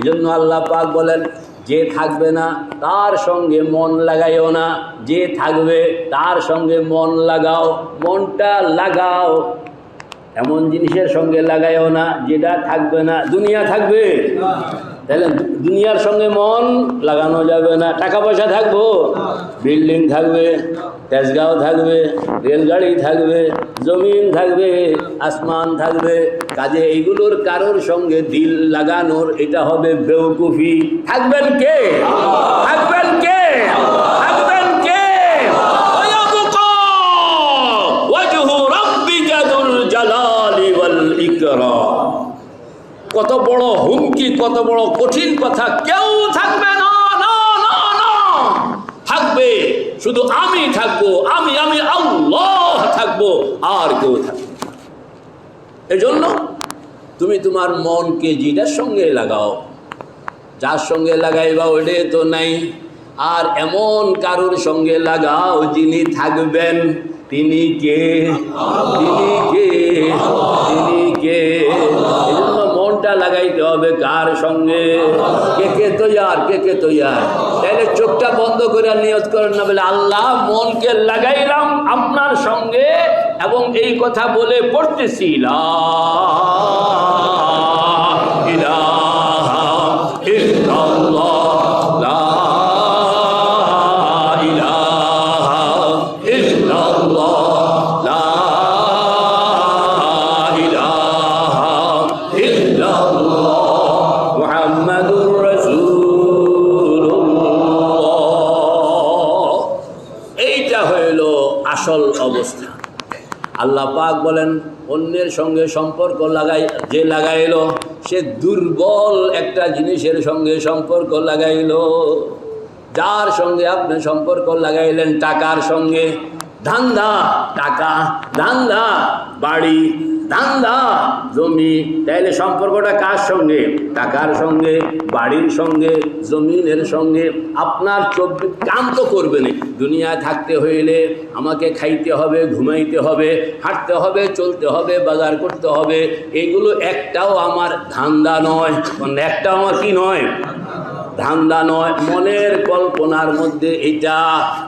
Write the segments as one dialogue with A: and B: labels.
A: এই জন্য আল্লাহ পাক বলেন, যে থাকবে না, তার সঙ্গে মন লাগাইও না। যে থাকবে, তার সঙ্গে মন লাগাও। মনটা লাগাও। এমন জিনিসের সঙ্গে লাগাইও না, যেটা থাকবে না, দুনিয়া থাকবে। তাহলে দুনিয়ার সঙ্গে মন লাগানো যাবে না টাকা পয়সা থাকব, বিল্ডিং থাকবে, তেজগাঁও থাকবে, রেলগাড়ি থাকবে, জমিন থাকবে, আসমান থাকবে। কাজে এইগুলোর কারোর সঙ্গে দিল লাগানোর এটা হবে বেউকুফি থাকবেন কে? বড় হুমকি, কত বড় কঠিন কথা, কেউ থাকবে না থাকবে, শুধু আমি থাকব, আমি আমি আল্লাহ থাকব, আর কেউ থাকবে। এজন্য তুমি তোমার মনকে যেটার সঙ্গে লাগাও। যার সঙ্গে লাগাইবা ওইটা তো নাই। আর এমন কারোর সঙ্গে লাগাও যিনি থাকবেন, তিনি কে? তিনি কে? কার সঙ্গে? কে কে তৈয়ার, কে কে তৈয়ার? তাহলে চোখটা বন্ধ করে নিয়ত করেন না, বলে আল্লাহ মনকে লাগাইলাম আপনার সঙ্গে এবং এই কথা বলে পড়তেছি আসল অবস্থা। আল্লাহ পাক বলেন, অন্যের সঙ্গে সম্পর্ক লাগাই, যে লাগাইল, সে দুর্বল একটা জিনিসের সঙ্গে সম্পর্ক লাগাইল। যার সঙ্গে আপনি সম্পর্ক লাগাইলেন, টাকার সঙ্গে ধান্দা, টাকা, ধান্দা, বাড়ি, ধান্দা, জমি। তাইলে সম্পর্কটা কার সঙ্গে? টাকার সঙ্গে, বাড়ির সঙ্গে, জমিনের সঙ্গে। আপনার চব্বিশ কাম তো করবে না। দুনিয়ায় থাকতে হইলে আমাকে খাইতে হবে, ঘুমাইতে হবে, হাঁটতে হবে, চলতে হবে, বাজার করতে হবে। এগুলো একটাও আমার ধান্দা নয়। একটাও আমার কি নয়? ধান্দা নয় মনের কল্পনার মধ্যে এটা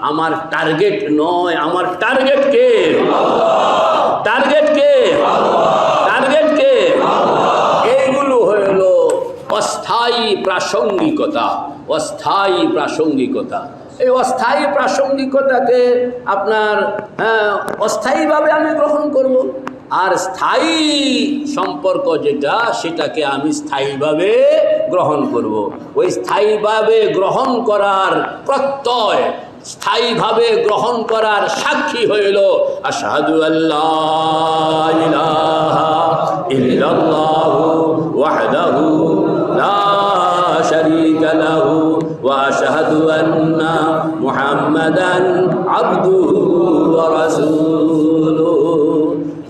A: আমার টার্গেট নয়। আমার টার্গেট কে? টার্গেট কে? টার্গেট কে? এইগুলো হইল অস্থায়ী প্রাসঙ্গিকতা অস্থায়ী প্রাসঙ্গিকতা। এই অস্থায়ী প্রাসঙ্গিকতাকে আপনার হ্যাঁ, অস্থায়ীভাবে আমি গ্রহণ করব। আর স্থায়ী সম্পর্ক যেটা, সেটাকে আমি স্থায়ীভাবে গ্রহণ করব। ওই স্থায়ীভাবে গ্রহণ করার প্রত্যয়, স্থায়ীভাবে গ্রহণ করার সাক্ষী হইল আসাদু আল্লাহ ইলাহা ইল্লাল্লাহু ওয়াহদাহু লা শারীকা